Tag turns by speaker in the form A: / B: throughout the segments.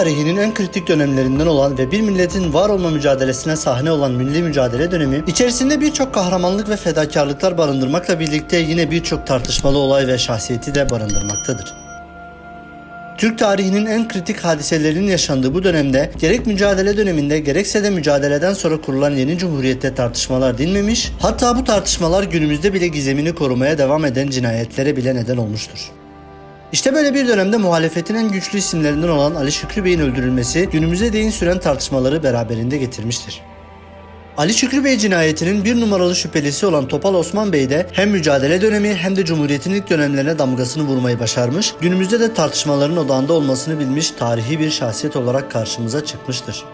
A: Tarihinin en kritik dönemlerinden olan ve bir milletin var olma mücadelesine sahne olan milli mücadele dönemi, içerisinde birçok kahramanlık ve fedakarlıklar barındırmakla birlikte yine birçok tartışmalı olay ve şahsiyeti de barındırmaktadır. Türk tarihinin en kritik hadiselerinin yaşandığı bu dönemde gerek mücadele döneminde gerekse de mücadeleden sonra kurulan yeni cumhuriyette tartışmalar dinmemiş, hatta bu tartışmalar günümüzde bile gizemini korumaya devam eden cinayetlere bile neden olmuştur. İşte böyle bir dönemde muhalefetin en güçlü isimlerinden olan Ali Şükrü Bey'in öldürülmesi günümüze değin süren tartışmaları beraberinde getirmiştir. Ali Şükrü Bey cinayetinin bir numaralı şüphelisi olan Topal Osman Bey de hem mücadele dönemi hem de Cumhuriyet'in ilk dönemlerine damgasını vurmayı başarmış, günümüzde de tartışmaların odağında olmasını bilmiş tarihi bir şahsiyet olarak karşımıza çıkmıştır.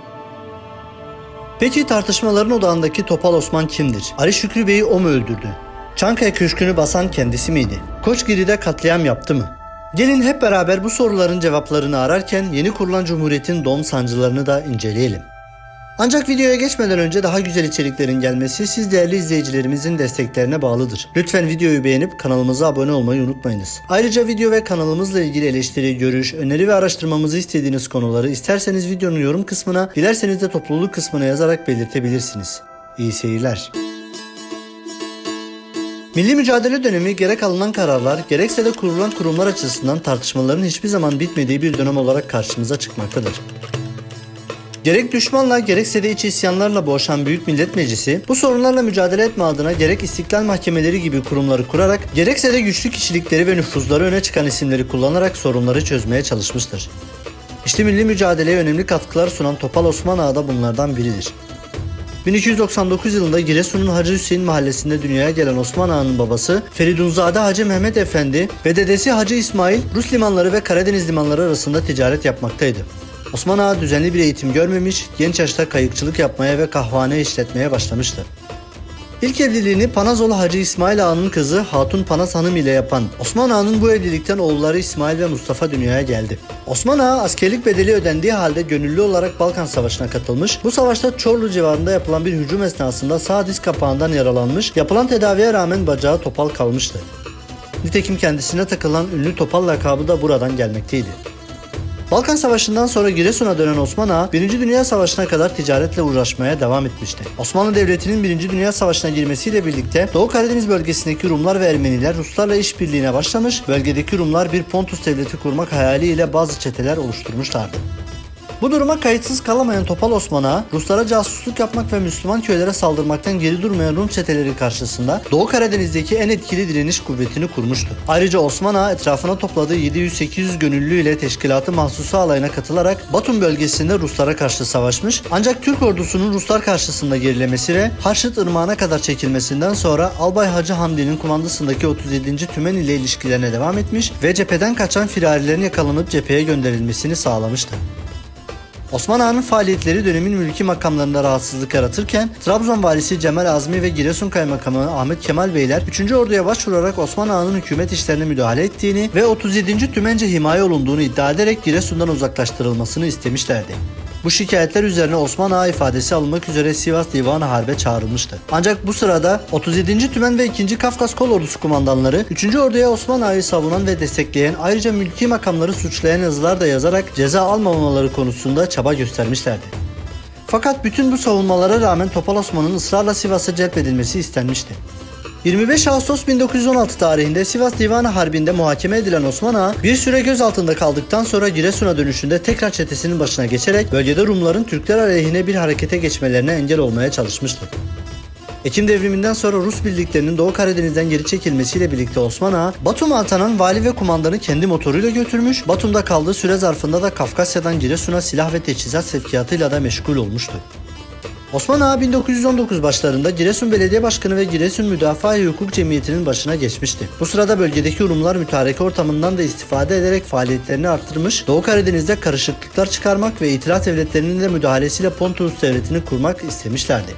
A: Peki tartışmaların odağındaki Topal Osman kimdir? Ali Şükrü Bey'i o mu öldürdü? Çankaya Köşkü'nü basan kendisi miydi? Koçgiri'de katliam yaptı mı? Gelin hep beraber bu soruların cevaplarını ararken yeni kurulan Cumhuriyet'in doğum sancılarını da inceleyelim. Ancak videoya geçmeden önce daha güzel içeriklerin gelmesi siz değerli izleyicilerimizin desteklerine bağlıdır. Lütfen videoyu beğenip kanalımıza abone olmayı unutmayınız. Ayrıca video ve kanalımızla ilgili eleştiri, görüş, öneri ve araştırmamızı istediğiniz konuları isterseniz videonun yorum kısmına, dilerseniz de topluluk kısmına yazarak belirtebilirsiniz. İyi seyirler. Milli mücadele dönemi gerek alınan kararlar gerekse de kurulan kurumlar açısından tartışmaların hiçbir zaman bitmediği bir dönem olarak karşımıza çıkmaktadır. Gerek düşmanla gerekse de iç isyanlarla boğuşan Büyük Millet Meclisi bu sorunlarla mücadele etme adına gerek istiklal mahkemeleri gibi kurumları kurarak gerekse de güçlü kişilikleri ve nüfuzları öne çıkan isimleri kullanarak sorunları çözmeye çalışmıştır. İşte milli mücadeleye önemli katkılar sunan Topal Osman Ağa da bunlardan biridir. 1299 yılında Giresun'un Hacı Hüseyin mahallesinde dünyaya gelen Osman Ağa'nın babası Feridunzade Hacı Mehmet Efendi ve dedesi Hacı İsmail Rus limanları ve Karadeniz limanları arasında ticaret yapmaktaydı. Osman Ağa düzenli bir eğitim görmemiş, genç yaşta kayıkçılık yapmaya ve kahvehane işletmeye başlamıştı. İlk evliliğini Panazoğlu Hacı İsmail Ağa'nın kızı Hatun Panaz Hanım ile yapan Osman Ağa'nın bu evlilikten oğulları İsmail ve Mustafa dünyaya geldi. Osman Ağa askerlik bedeli ödendiği halde gönüllü olarak Balkan Savaşı'na katılmış. Bu savaşta Çorlu civarında yapılan bir hücum esnasında sağ diz kapağından yaralanmış, yapılan tedaviye rağmen bacağı topal kalmıştı. Nitekim kendisine takılan ünlü topal lakabı da buradan gelmekteydi. Balkan Savaşı'ndan sonra Giresun'a dönen Osman Ağa, 1. Dünya Savaşı'na kadar ticaretle uğraşmaya devam etmişti. Osmanlı Devleti'nin 1. Dünya Savaşı'na girmesiyle birlikte Doğu Karadeniz bölgesindeki Rumlar ve Ermeniler Ruslarla işbirliğine başlamış, bölgedeki Rumlar bir Pontus devleti kurmak hayaliyle bazı çeteler oluşturmuşlardı. Bu duruma kayıtsız kalamayan Topal Osman Ağa, Ruslara casusluk yapmak ve Müslüman köylere saldırmaktan geri durmayan Rum çeteleri karşısında Doğu Karadeniz'deki en etkili direniş kuvvetini kurmuştu. Ayrıca Osman etrafına topladığı 700-800 gönüllü ile teşkilatı mahsusu alayına katılarak Batum bölgesinde Ruslara karşı savaşmış ancak Türk ordusunun Ruslar karşısında gerilemesi ve Harşit Irmağı'na kadar çekilmesinden sonra Albay Hacı Hamdi'nin kumandasındaki 37. Tümen ile ilişkilerine devam etmiş ve cepheden kaçan firarilerin yakalanıp cepheye gönderilmesini sağlamıştı. Osman Ağa'nın faaliyetleri dönemin mülki makamlarında rahatsızlık yaratırken Trabzon valisi Cemal Azmi ve Giresun kaymakamı Ahmet Kemal Beyler 3. orduya başvurarak Osman Ağa'nın hükümet işlerine müdahale ettiğini ve 37. Tümence himaye olunduğunu iddia ederek Giresun'dan uzaklaştırılmasını istemişlerdi. Bu şikayetler üzerine Osman Ağa ifadesi alınmak üzere Sivas Divanı Harbe çağrılmıştı. Ancak bu sırada 37. Tümen ve 2. Kafkas Kol Ordusu kumandanları 3. Orduya Osman Ağa'yı savunan ve destekleyen ayrıca mülki makamları suçlayan yazılar da yazarak ceza almamaları konusunda çaba göstermişlerdi. Fakat bütün bu savunmalara rağmen Topal Osman'ın ısrarla Sivas'a celp edilmesi istenmişti. 25 Ağustos 1916 tarihinde Sivas Divanı Harbi'nde muhakeme edilen Osman Ağa bir süre gözaltında kaldıktan sonra Giresun'a dönüşünde tekrar çetesinin başına geçerek bölgede Rumların Türkler aleyhine bir harekete geçmelerine engel olmaya çalışmıştı. Ekim devriminden sonra Rus birliklerinin Doğu Karadeniz'den geri çekilmesiyle birlikte Osman Ağa, Batum'a atanan vali ve kumandanı kendi motoruyla götürmüş, Batum'da kaldığı süre zarfında da Kafkasya'dan Giresun'a silah ve teçhizat sevkiyatıyla da meşgul olmuştu. Osman Ağa 1919 başlarında Giresun Belediye Başkanı ve Giresun Müdafaa Hukuk Cemiyeti'nin başına geçmişti. Bu sırada bölgedeki Rumlar mütareke ortamından da istifade ederek faaliyetlerini arttırmış, Doğu Karadeniz'de karışıklıklar çıkarmak ve itilaf devletlerinin de müdahalesiyle Pontus Devleti'ni kurmak istemişlerdi.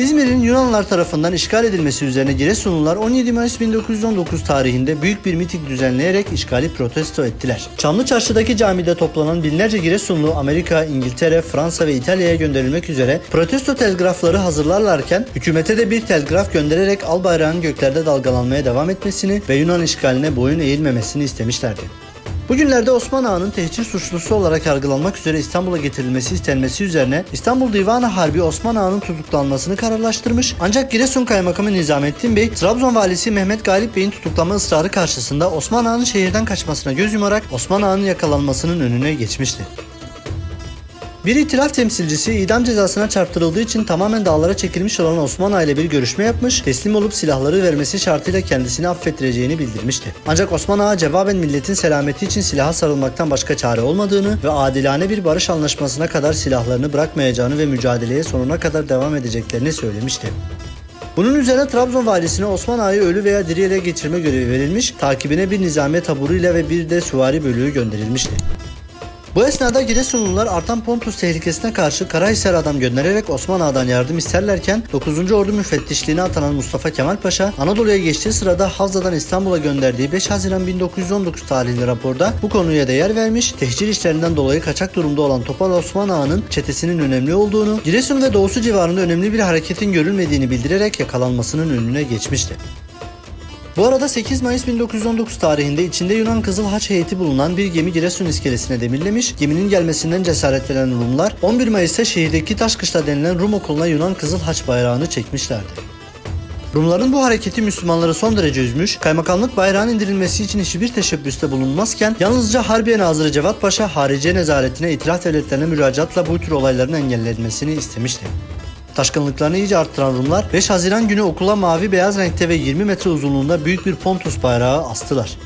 A: İzmir'in Yunanlılar tarafından işgal edilmesi üzerine Giresunlular 17 Mayıs 1919 tarihinde büyük bir miting düzenleyerek işgali protesto ettiler. Çamlı Çarşı'daki camide toplanan binlerce Giresunlu Amerika, İngiltere, Fransa ve İtalya'ya gönderilmek üzere protesto telgrafları hazırlarlarken hükümete de bir telgraf göndererek al bayrağın göklerde dalgalanmaya devam etmesini ve Yunan işgaline boyun eğilmemesini istemişlerdi. Bugünlerde Osman Ağa'nın tehcir suçlusu olarak yargılanmak üzere İstanbul'a getirilmesi istenmesi üzerine İstanbul Divanı Harbi Osman Ağa'nın tutuklanmasını kararlaştırmış. Ancak Giresun Kaymakamı Nizamettin Bey, Trabzon Valisi Mehmet Galip Bey'in tutuklama ısrarı karşısında Osman Ağa'nın şehirden kaçmasına göz yumarak Osman Ağa'nın yakalanmasının önüne geçmişti. Bir itilaf temsilcisi idam cezasına çarptırıldığı için tamamen dağlara çekilmiş olan Osman ile bir görüşme yapmış, teslim olup silahları vermesi şartıyla kendisini affettireceğini bildirmişti. Ancak Osman Ağa cevaben milletin selameti için silaha sarılmaktan başka çare olmadığını ve adilane bir barış anlaşmasına kadar silahlarını bırakmayacağını ve mücadeleye sonuna kadar devam edeceklerini söylemişti. Bunun üzerine Trabzon valisine Osman Ağa'yı ölü veya diri ele geçirme görevi verilmiş, takibine bir nizamiye taburuyla ve bir de süvari bölüğü gönderilmişti. Bu esnada Giresunlular artan Pontus tehlikesine karşı Karahisar adam göndererek Osman Ağa'dan yardım isterlerken 9. Ordu müfettişliğine atanan Mustafa Kemal Paşa Anadolu'ya geçtiği sırada Havza'dan İstanbul'a gönderdiği 5 Haziran 1919 tarihli raporda bu konuya da yer vermiş, tehcir işlerinden dolayı kaçak durumda olan Topal Osman Ağa'nın çetesinin önemli olduğunu, Giresun ve doğusu civarında önemli bir hareketin görülmediğini bildirerek yakalanmasının önüne geçmişti. Bu arada 8 Mayıs 1919 tarihinde içinde Yunan Kızıl Haç heyeti bulunan bir gemi Giresun iskelesine demirlemiş. Geminin gelmesinden cesaretlenen Rumlar 11 Mayıs'ta şehirdeki Taşkışla denilen Rum okuluna Yunan Kızıl Haç bayrağını çekmişlerdi. Rumların bu hareketi Müslümanları son derece üzmüş, kaymakamlık bayrağın indirilmesi için hiçbir teşebbüste bulunmazken yalnızca Harbiye Nazırı Cevat Paşa harici nezaretine itiraf devletlerine müracaatla bu tür olayların engellenmesini istemişti. Taşkınlıklarını iyice arttıran Rumlar 5 Haziran günü okula mavi beyaz renkte ve 20 metre uzunluğunda büyük bir pontus bayrağı astılar.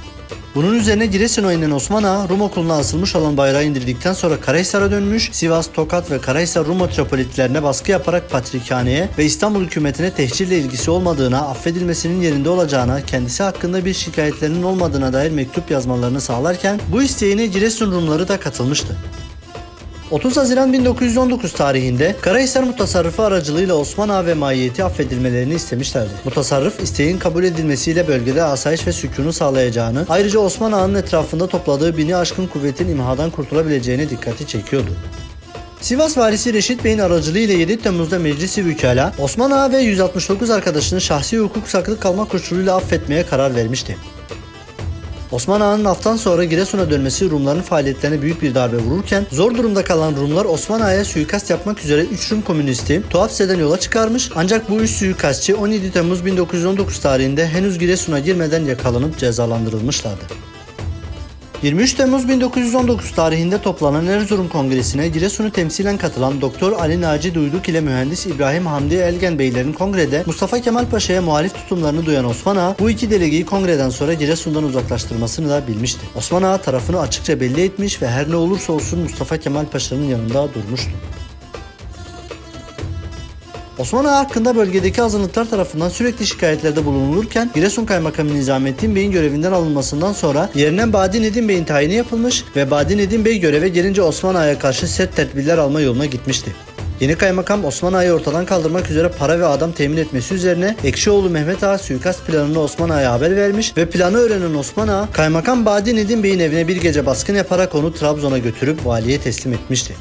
A: Bunun üzerine Giresun'a inen Osman Ağa, Rum okuluna asılmış olan bayrağı indirdikten sonra Karahisar'a dönmüş, Sivas, Tokat ve Karahisar Rum metropolitlerine baskı yaparak Patrikhane'ye ve İstanbul hükümetine tehcirle ilgisi olmadığına, affedilmesinin yerinde olacağına, kendisi hakkında bir şikayetlerinin olmadığına dair mektup yazmalarını sağlarken bu isteğine Giresun Rumları da katılmıştı. 30 Haziran 1919 tarihinde Karahisar Mutasarrıfı aracılığıyla Osman Ağa ve maiyeti affedilmelerini istemişlerdi. Mutasarrıf isteğin kabul edilmesiyle bölgede asayiş ve sükunu sağlayacağını, ayrıca Osman Ağa'nın etrafında topladığı bini aşkın kuvvetin imhadan kurtulabileceğini dikkati çekiyordu. Sivas valisi Reşit Bey'in aracılığıyla 7 Temmuz'da meclisi vükala Osman Ağa ve 169 arkadaşını şahsi hukuk saklı kalma koşuluyla affetmeye karar vermişti. Osman Ağa'nın aftan sonra Giresun'a dönmesi Rumların faaliyetlerine büyük bir darbe vururken zor durumda kalan Rumlar Osman Ağa'ya suikast yapmak üzere 3 Rum komünisti Tuapse'den yola çıkarmış ancak bu 3 suikastçı 17 Temmuz 1919 tarihinde henüz Giresun'a girmeden yakalanıp cezalandırılmışlardı. 23 Temmuz 1919 tarihinde toplanan Erzurum Kongresi'ne Giresun'u temsilen katılan Doktor Ali Naci Duyduk ile mühendis İbrahim Hamdi Elgen Beylerin kongrede Mustafa Kemal Paşa'ya muhalif tutumlarını duyan Osman Ağa bu iki delegeyi kongreden sonra Giresun'dan uzaklaştırmasını da bilmişti. Osman Ağa tarafını açıkça belli etmiş ve her ne olursa olsun Mustafa Kemal Paşa'nın yanında durmuştu. Osman Ağa hakkında bölgedeki azınlıklar tarafından sürekli şikayetlerde bulunulurken Giresun Kaymakamı Nizamettin Bey'in görevinden alınmasından sonra yerine Badi Nedim Bey'in tayini yapılmış ve Badi Nedim Bey göreve gelince Osman Ağa'ya karşı sert tedbirler alma yoluna gitmişti. Yeni kaymakam Osman Ağa'yı ortadan kaldırmak üzere para ve adam temin etmesi üzerine Ekşioğlu Mehmet Ağa suikast planını Osman Ağa'ya haber vermiş ve planı öğrenen Osman Ağa, kaymakam Badi Nedim Bey'in evine bir gece baskın yaparak onu Trabzon'a götürüp valiye teslim etmişti.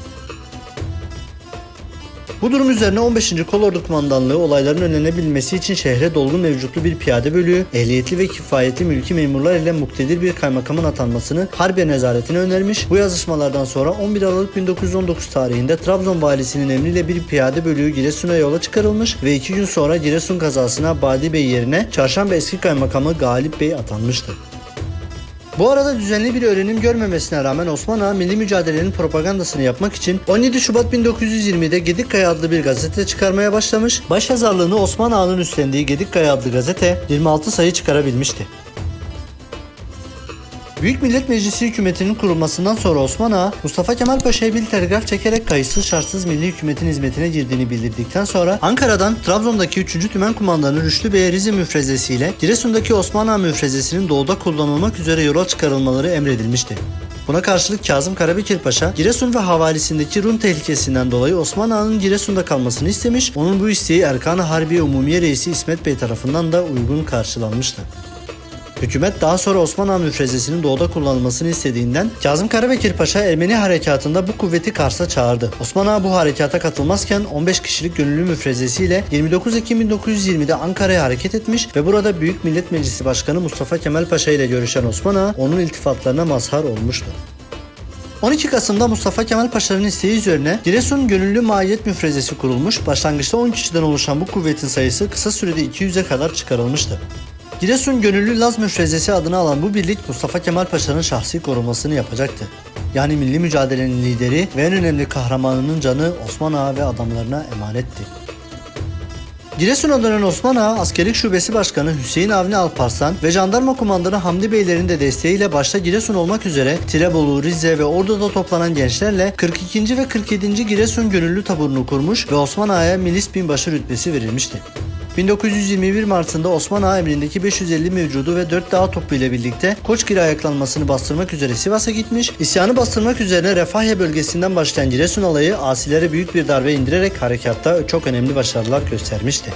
A: Bu durum üzerine 15. Kolordu Kumandanlığı olayların önlenebilmesi için şehre dolgun mevcutlu bir piyade bölüğü, ehliyetli ve kifayetli mülki memurlar ile muktedir bir kaymakamın atanmasını Harbiye nezaretine önermiş. Bu yazışmalardan sonra 11 Aralık 1919 tarihinde Trabzon valisinin emriyle bir piyade bölüğü Giresun'a yola çıkarılmış ve 2 gün sonra Giresun kazasına Badi Bey yerine Çarşamba eski kaymakamı Galip Bey atanmıştı. Bu arada düzenli bir öğrenim görmemesine rağmen Osman Ağa milli mücadelenin propagandasını yapmak için 17 Şubat 1920'de Gedikkaya adlı bir gazete çıkarmaya başlamış. Baş yazarlığını Osman Ağa'nın üstlendiği Gedikkaya adlı gazete 26 sayı çıkarabilmişti. Büyük Millet Meclisi hükümetinin kurulmasından sonra Osman Ağa, Mustafa Kemal Paşa'ya bir telgraf çekerek kayıtsız şartsız milli hükümetin hizmetine girdiğini bildirdikten sonra Ankara'dan Trabzon'daki 3. Tümen Kumandanı Rüştü Bey'e Rize müfrezesiyle Giresun'daki Osman Ağa müfrezesinin doğuda kullanılmak üzere yola çıkarılmaları emredilmişti. Buna karşılık Kazım Karabekir Paşa, Giresun ve havalisindeki Rum tehlikesinden dolayı Osman Ağa'nın Giresun'da kalmasını istemiş, onun bu isteği Erkan-ı Harbiye Umumiye Reisi İsmet Bey tarafından da uygun karşılanmıştı. Hükümet daha sonra Osman Ağa müfrezesinin doğuda kullanılmasını istediğinden Kazım Karabekir Paşa Ermeni harekatında bu kuvveti Kars'a çağırdı. Osman Ağa bu harekata katılmazken 15 kişilik gönüllü müfrezesiyle 29 Ekim 1920'de Ankara'ya hareket etmiş ve burada Büyük Millet Meclisi Başkanı Mustafa Kemal Paşa ile görüşen Osman Ağa onun iltifatlarına mazhar olmuştu. 12 Kasım'da Mustafa Kemal Paşa'nın isteği üzerine Giresun Gönüllü Mahiyet Müfrezesi kurulmuş, başlangıçta 10 kişiden oluşan bu kuvvetin sayısı kısa sürede 200'e kadar çıkarılmıştı. Giresun Gönüllü Laz Müfrezesi adını alan bu birlik Mustafa Kemal Paşa'nın şahsi korumasını yapacaktı. Yani milli mücadelenin lideri ve en önemli kahramanının canı Osman Ağa ve adamlarına emanetti. Giresun'a dönen Osman Ağa, askerlik şubesi başkanı Hüseyin Avni Alparslan ve jandarma kumandanı Hamdi Beylerin de desteğiyle başta Giresun olmak üzere Tirebolu, Rize ve Ordu'da toplanan gençlerle 42. ve 47. Giresun Gönüllü Taburu'nu kurmuş ve Osman Ağa'ya milis binbaşı rütbesi verilmişti. 1921 Mart'ında Osman Ağa emrindeki 550 mevcudu ve 4 dağ topu ile birlikte Koçgiri ayaklanmasını bastırmak üzere Sivas'a gitmiş, isyanı bastırmak üzerine Refahya bölgesinden başlayan Giresun alayı asilere büyük bir darbe indirerek harekatta çok önemli başarılar göstermişti.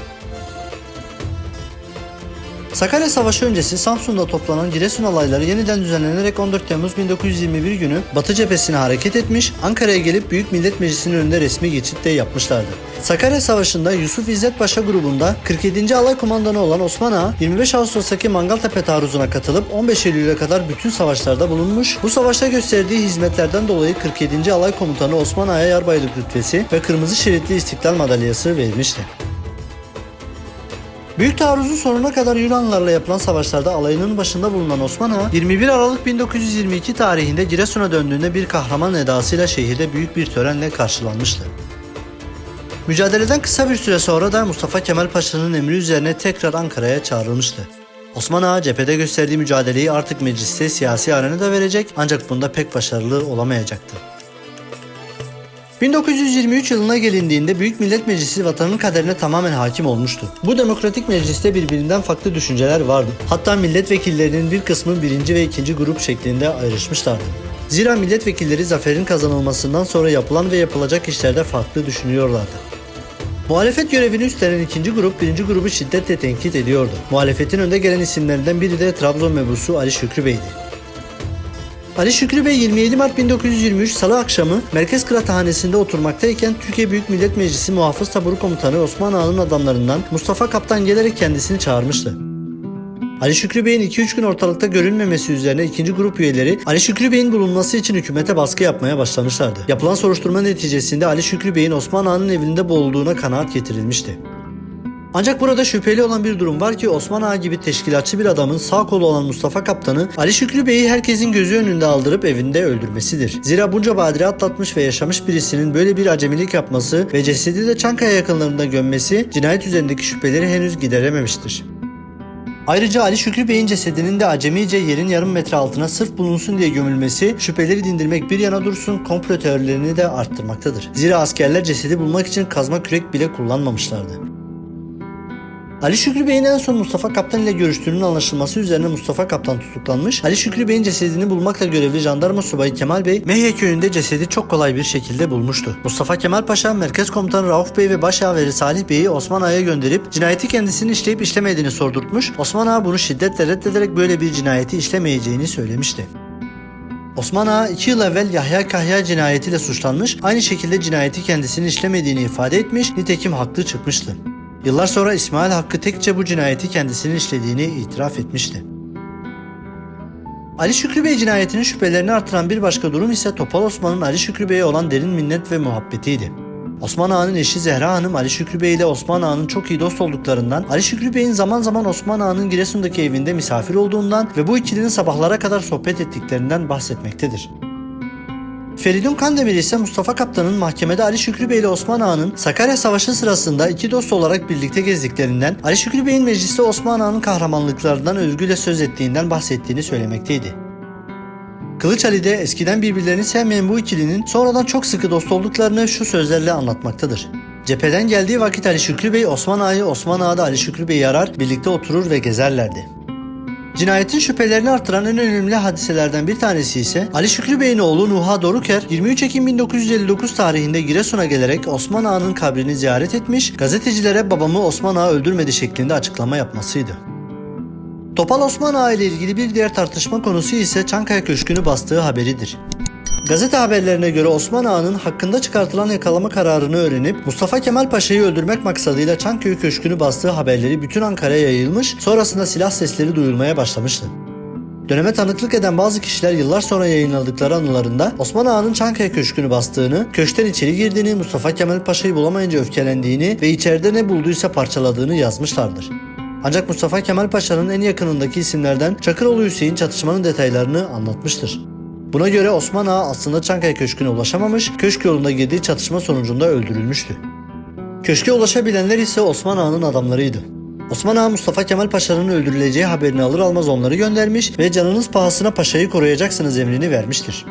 A: Sakarya Savaşı öncesi Samsun'da toplanan Giresun alayları yeniden düzenlenerek 14 Temmuz 1921 günü Batı cephesine hareket etmiş, Ankara'ya gelip Büyük Millet Meclisi'nin önünde resmi geçitte yapmışlardı. Sakarya Savaşı'nda Yusuf İzzet Paşa grubunda 47. Alay Komandanı olan Osman Ağa 25 Ağustos'taki Mangaltepe taarruzuna katılıp 15 Eylül'e kadar bütün savaşlarda bulunmuş. Bu savaşta gösterdiği hizmetlerden dolayı 47. Alay Komutanı Osman Ağa'ya yarbaylık rütbesi ve kırmızı şeritli istiklal madalyası verilmişti. Büyük taarruzun sonuna kadar Yunanlarla yapılan savaşlarda alayının başında bulunan Osman Ağa 21 Aralık 1922 tarihinde Giresun'a döndüğünde bir kahraman edasıyla şehirde büyük bir törenle karşılanmıştı. Mücadeleden kısa bir süre sonra da Mustafa Kemal Paşa'nın emri üzerine tekrar Ankara'ya çağrılmıştı. Osman Ağa cephede gösterdiği mücadeleyi artık mecliste siyasi arenada verecek ancak bunda pek başarılı olamayacaktı. 1923 yılına gelindiğinde Büyük Millet Meclisi vatanın kaderine tamamen hakim olmuştu. Bu demokratik mecliste birbirinden farklı düşünceler vardı. Hatta milletvekillerinin bir kısmı birinci ve ikinci grup şeklinde ayrışmışlardı. Zira milletvekilleri zaferin kazanılmasından sonra yapılan ve yapılacak işlerde farklı düşünüyorlardı. Muhalefet görevini üstlenen ikinci grup birinci grubu şiddetle tenkit ediyordu. Muhalefetin önde gelen isimlerinden biri de Trabzon mebusu Ali Şükrü Bey'di. Ali Şükrü Bey 27 Mart 1923 Salı akşamı Merkez Kıraathanesi'nde oturmaktayken Türkiye Büyük Millet Meclisi Muhafız Taburu Komutanı Osman Ağa'nın adamlarından Mustafa Kaptan gelerek kendisini çağırmıştı. Ali Şükrü Bey'in 2-3 gün ortalıkta görünmemesi üzerine ikinci grup üyeleri Ali Şükrü Bey'in bulunması için hükümete baskı yapmaya başlamışlardı. Yapılan soruşturma neticesinde Ali Şükrü Bey'in Osman Ağa'nın evinde boğulduğuna kanaat getirilmişti. Ancak burada şüpheli olan bir durum var ki Osman Ağa gibi teşkilatçı bir adamın sağ kolu olan Mustafa Kaptan'ı Ali Şükrü Bey'i herkesin gözü önünde aldırıp evinde öldürmesidir. Zira bunca badire atlatmış ve yaşamış birisinin böyle bir acemilik yapması ve cesedi de Çankaya yakınlarında gömmesi cinayet üzerindeki şüpheleri henüz giderememiştir. Ayrıca Ali Şükrü Bey'in cesedinin de acemice yerin yarım metre altına sırf bulunsun diye gömülmesi şüpheleri dindirmek bir yana dursun komplo teorilerini de arttırmaktadır. Zira askerler cesedi bulmak için kazma kürek bile kullanmamışlardı. Ali Şükrü Bey'in en son Mustafa Kaptan ile görüştüğünün anlaşılması üzerine Mustafa Kaptan tutuklanmış. Ali Şükrü Bey'in cesedini bulmakla görevli jandarma subayı Kemal Bey, Mehye köyünde cesedi çok kolay bir şekilde bulmuştu. Mustafa Kemal Paşa, Merkez Komutanı Rauf Bey ve Başyaveri Salih Bey'i Osman Ağa'ya gönderip cinayeti kendisinin işleyip işlemediğini sordurtmuş. Osman Ağa bunu şiddetle reddederek böyle bir cinayeti işlemeyeceğini söylemişti. Osman Ağa 2 yıl evvel Yahya Kahya cinayetiyle suçlanmış, aynı şekilde cinayeti kendisinin işlemediğini ifade etmiş, nitekim haklı çıkmıştı. Yıllar sonra İsmail Hakkı Tekçe bu cinayeti kendisinin işlediğini itiraf etmişti. Ali Şükrü Bey cinayetinin şüphelerini artıran bir başka durum ise Topal Osman'ın Ali Şükrü Bey'e olan derin minnet ve muhabbetiydi. Osman Ağa'nın eşi Zehra Hanım Ali Şükrü Bey ile Osman Ağa'nın çok iyi dost olduklarından, Ali Şükrü Bey'in zaman zaman Osman Ağa'nın Giresun'daki evinde misafir olduğundan ve bu ikilinin sabahlara kadar sohbet ettiklerinden bahsetmektedir. Feridun Kandemir ise Mustafa Kaptan'ın mahkemede Ali Şükrü Bey ile Osman Ağa'nın Sakarya Savaşı sırasında iki dost olarak birlikte gezdiklerinden, Ali Şükrü Bey'in mecliste Osman Ağa'nın kahramanlıklarından övgüyle söz ettiğinden bahsettiğini söylemekteydi. Kılıç Ali de eskiden birbirlerini sevmeyen bu ikilinin sonradan çok sıkı dost olduklarını şu sözlerle anlatmaktadır. Cepheden geldiği vakit Ali Şükrü Bey Osman Ağa'yı, Osman Ağa da Ali Şükrü Bey'i arar, birlikte oturur ve gezerlerdi. Cinayetin şüphelerini artıran en önemli hadiselerden bir tanesi ise Ali Şükrü Bey'in oğlu Nuha Doruker 23 Ekim 1959 tarihinde Giresun'a gelerek Osman Ağa'nın kabrini ziyaret etmiş, gazetecilere babamı Osman Ağa öldürmedi şeklinde açıklama yapmasıydı. Topal Osman Ağa ile ilgili bir diğer tartışma konusu ise Çankaya Köşkü'nü bastığı haberidir. Gazete haberlerine göre Osman Ağa'nın hakkında çıkartılan yakalama kararını öğrenip Mustafa Kemal Paşa'yı öldürmek maksadıyla Çankaya Köşkü'nü bastığı haberleri bütün Ankara'ya yayılmış, sonrasında silah sesleri duyulmaya başlamıştı. Döneme tanıklık eden bazı kişiler yıllar sonra yayınladıkları anılarında Osman Ağa'nın Çankaya Köşkü'nü bastığını, köşkten içeri girdiğini, Mustafa Kemal Paşa'yı bulamayınca öfkelendiğini ve içeride ne bulduysa parçaladığını yazmışlardır. Ancak Mustafa Kemal Paşa'nın en yakınındaki isimlerden Çakıroğlu Hüseyin çatışmanın detaylarını anlatmıştır. Buna göre Osman Ağa aslında Çankaya Köşkü'ne ulaşamamış, köşk yolunda girdiği çatışma sonucunda öldürülmüştü. Köşke ulaşabilenler ise Osman Ağa'nın adamlarıydı. Osman Ağa Mustafa Kemal Paşa'nın öldürüleceği haberini alır almaz onları göndermiş ve canınız pahasına paşayı koruyacaksınız emrini vermiştir.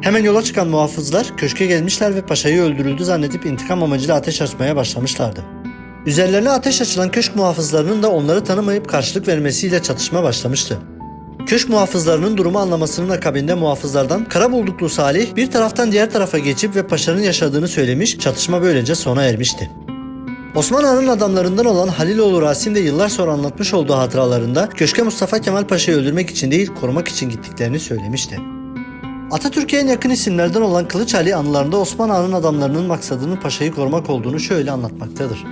A: Hemen yola çıkan muhafızlar köşke gelmişler ve paşayı öldürüldü zannedip intikam amacıyla ateş açmaya başlamışlardı. Üzerlerine ateş açılan köşk muhafızlarının da onları tanımayıp karşılık vermesiyle çatışma başlamıştı. Köşk muhafızlarının durumu anlamasının akabinde muhafızlardan kara bulduklu Salih bir taraftan diğer tarafa geçip ve paşanın yaşadığını söylemiş, çatışma böylece sona ermişti. Osman Ağa'nın adamlarından olan Haliloğlu Rasim de yıllar sonra anlatmış olduğu hatıralarında köşke Mustafa Kemal Paşa'yı öldürmek için değil korumak için gittiklerini söylemişti. Atatürk'e en yakın isimlerden olan Kılıç Ali anılarında Osman Ağa'nın adamlarının maksadının paşayı korumak olduğunu şöyle anlatmaktadır.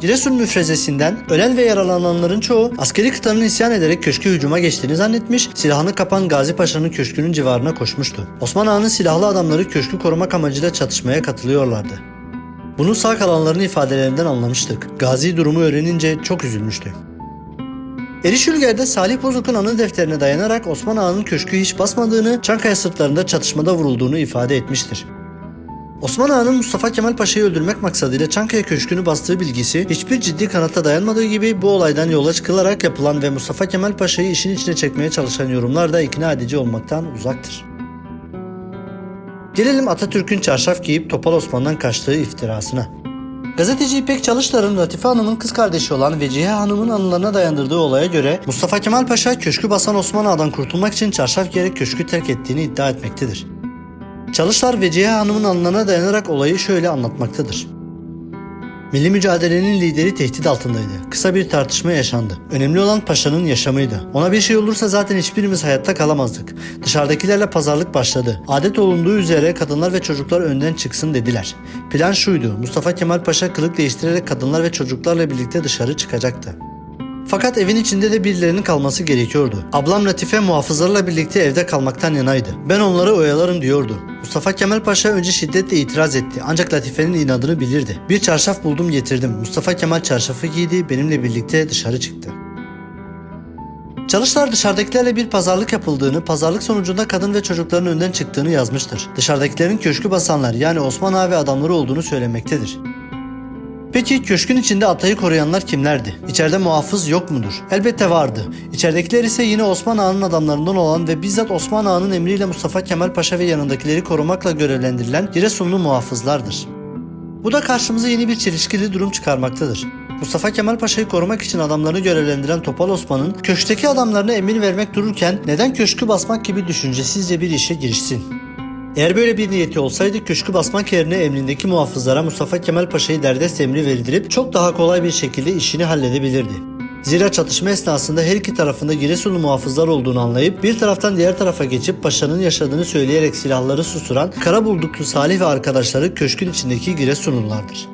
A: Giresun müfrezesinden ölen ve yaralananların çoğu askeri kıtanın isyan ederek köşke hücuma geçtiğini zannetmiş, silahını kapan Gazi Paşa'nın köşkünün civarına koşmuştu. Osman Ağa'nın silahlı adamları köşkü korumak amacıyla çatışmaya katılıyorlardı. Bunu sağ kalanların ifadelerinden anlamıştık. Gazi durumu öğrenince çok üzülmüştü. Erişülger'de Salih Bozok'un anı defterine dayanarak Osman Ağa'nın köşkü hiç basmadığını, Çankaya sırtlarında çatışmada vurulduğunu ifade etmiştir. Osman Ağa'nın Mustafa Kemal Paşa'yı öldürmek maksadıyla Çankaya Köşkü'nü bastığı bilgisi hiçbir ciddi kanıta dayanmadığı gibi bu olaydan yola çıkılarak yapılan ve Mustafa Kemal Paşa'yı işin içine çekmeye çalışan yorumlar da ikna edici olmaktan uzaktır. Gelelim Atatürk'ün çarşaf giyip Topal Osman'dan kaçtığı iftirasına. Gazeteci İpek Çalışlar'ın Latife Hanım'ın kız kardeşi olan Vecihe Hanım'ın anılarına dayandırdığı olaya göre Mustafa Kemal Paşa köşkü basan Osman Ağa'dan kurtulmak için çarşaf giyerek köşkü terk ettiğini iddia etmektedir. Çalışlar Vecihe Hanım'ın anılarına dayanarak olayı şöyle anlatmaktadır. Milli mücadelenin lideri tehdit altındaydı. Kısa bir tartışma yaşandı. Önemli olan paşanın yaşamıydı. Ona bir şey olursa zaten hiçbirimiz hayatta kalamazdık. Dışarıdakilerle pazarlık başladı. Adet olunduğu üzere kadınlar ve çocuklar önden çıksın dediler. Plan şuydu. Mustafa Kemal Paşa kılık değiştirerek kadınlar ve çocuklarla birlikte dışarı çıkacaktı. Fakat evin içinde de birilerinin kalması gerekiyordu. Ablam Latife muhafızlarla birlikte evde kalmaktan yanaydı. Ben onları oyalarım diyordu. Mustafa Kemal Paşa önce şiddetle itiraz etti ancak Latife'nin inadını bilirdi. Bir çarşaf buldum getirdim. Mustafa Kemal çarşafı giydi benimle birlikte dışarı çıktı. Çalışlar dışarıdakilerle bir pazarlık yapıldığını, pazarlık sonucunda kadın ve çocukların önden çıktığını yazmıştır. Dışarıdakilerin köşkü basanlar yani Osman Ağa ve adamları olduğunu söylemektedir. Peki köşkün içinde atayı koruyanlar kimlerdi? İçeride muhafız yok mudur? Elbette vardı. İçeridekiler ise yine Osman Ağa'nın adamlarından olan ve bizzat Osman Ağa'nın emriyle Mustafa Kemal Paşa ve yanındakileri korumakla görevlendirilen Giresunlu muhafızlardır. Bu da karşımıza yeni bir çelişkili durum çıkarmaktadır. Mustafa Kemal Paşa'yı korumak için adamlarını görevlendiren Topal Osman'ın köşkteki adamlarına emir vermek dururken neden köşkü basmak gibi düşüncesizce bir işe girişsin? Eğer böyle bir niyeti olsaydı köşkü basmak yerine emrindeki muhafızlara Mustafa Kemal Paşa'yı derdest emri verdirip çok daha kolay bir şekilde işini halledebilirdi. Zira çatışma esnasında her iki tarafında Giresunlu muhafızlar olduğunu anlayıp bir taraftan diğer tarafa geçip paşanın yaşadığını söyleyerek silahları susturan Karabulduklu Salih ve arkadaşları köşkün içindeki Giresunlulardır.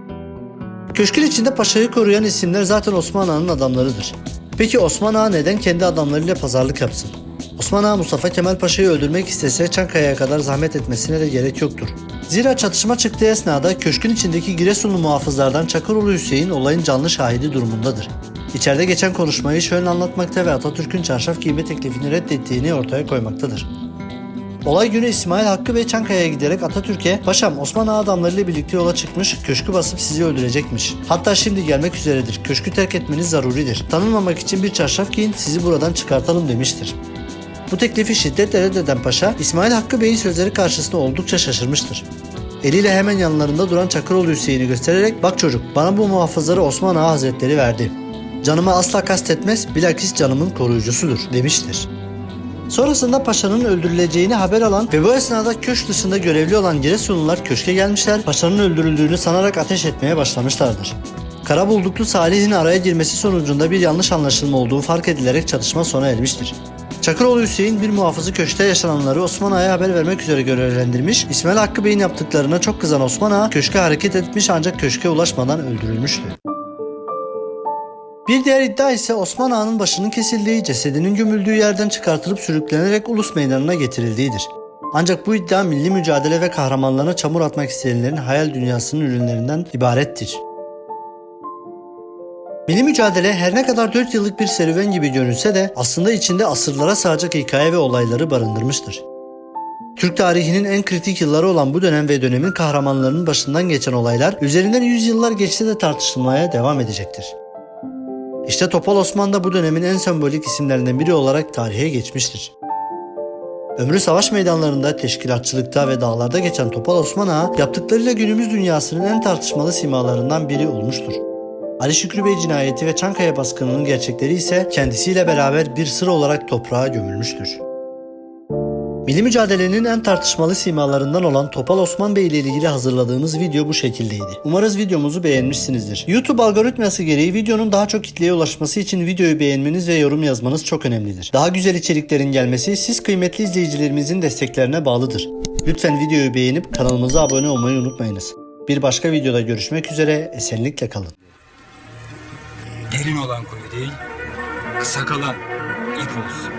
A: Köşkün içinde paşayı koruyan isimler zaten Osman Ağa'nın adamlarıdır. Peki Osman Ağa neden kendi adamlarıyla pazarlık yapsın? Osman Ağa Mustafa Kemal Paşa'yı öldürmek istese Çankaya'ya kadar zahmet etmesine de gerek yoktur. Zira çatışma çıktığı esnada köşkün içindeki Giresunlu muhafızlardan Çakıroğlu Hüseyin olayın canlı şahidi durumundadır. İçeride geçen konuşmayı şöyle anlatmakta ve Atatürk'ün çarşaf giyme teklifini reddettiğini ortaya koymaktadır. Olay günü İsmail Hakkı Bey Çankaya'ya giderek Atatürk'e "Paşam Osman Ağa adamlarıyla birlikte yola çıkmış, köşkü basıp sizi öldürecekmiş. Hatta şimdi gelmek üzeredir. Köşkü terk etmeniz zaruridir. Tanınmamak için bir çarşaf giyin, sizi buradan çıkartalım." demiştir. Bu teklifi şiddetle reddeden paşa İsmail Hakkı Bey'in sözleri karşısında oldukça şaşırmıştır. Eliyle hemen yanlarında duran Çakıroğlu Hüseyin'i göstererek bak çocuk bana bu muhafızları Osman Ağa Hazretleri verdi. Canıma asla kastetmez bilakis canımın koruyucusudur demiştir. Sonrasında paşanın öldürüleceğini haber alan ve bu esnada köşk dışında görevli olan Giresunlular köşke gelmişler, paşanın öldürüldüğünü sanarak ateş etmeye başlamışlardır. Karabulduklu Salih'in araya girmesi sonucunda bir yanlış anlaşılma olduğu fark edilerek çatışma sona ermiştir. Çakıroğlu Hüseyin bir muhafızı köşkte yaşananları Osman Ağa'ya haber vermek üzere görevlendirmiş. İsmail Hakkı Bey'in yaptıklarına çok kızan Osman Ağa köşke hareket etmiş ancak köşke ulaşmadan öldürülmüştü. Bir diğer iddia ise Osman Ağa'nın başının kesildiği, cesedinin gömüldüğü yerden çıkartılıp sürüklenerek ulus meydanına getirildiğidir. Ancak bu iddia milli mücadele ve kahramanlarına çamur atmak isteyenlerin hayal dünyasının ürünlerinden ibarettir. Milli mücadele her ne kadar 4 yıllık bir serüven gibi görünse de aslında içinde asırlara sığacak hikaye ve olayları barındırmıştır. Türk tarihinin en kritik yılları olan bu dönem ve dönemin kahramanlarının başından geçen olaylar üzerinden yüzyıllar geçse de tartışılmaya devam edecektir. İşte Topal Osman da bu dönemin en sembolik isimlerinden biri olarak tarihe geçmiştir. Ömrü savaş meydanlarında, teşkilatçılıkta ve dağlarda geçen Topal Osman Ağa yaptıklarıyla günümüz dünyasının en tartışmalı simalarından biri olmuştur. Ali Şükrü Bey cinayeti ve Çankaya baskınının gerçekleri ise kendisiyle beraber bir sır olarak toprağa gömülmüştür. Milli mücadelenin en tartışmalı simalarından olan Topal Osman Bey ile ilgili hazırladığımız video bu şekildeydi. Umarız videomuzu beğenmişsinizdir. YouTube algoritması gereği videonun daha çok kitleye ulaşması için videoyu beğenmeniz ve yorum yazmanız çok önemlidir. Daha güzel içeriklerin gelmesi siz kıymetli izleyicilerimizin desteklerine bağlıdır. Lütfen videoyu beğenip kanalımıza abone olmayı unutmayınız. Bir başka videoda görüşmek üzere, esenlikle kalın.
B: Derin olan kuyu değil, kısa kalan ip olsun.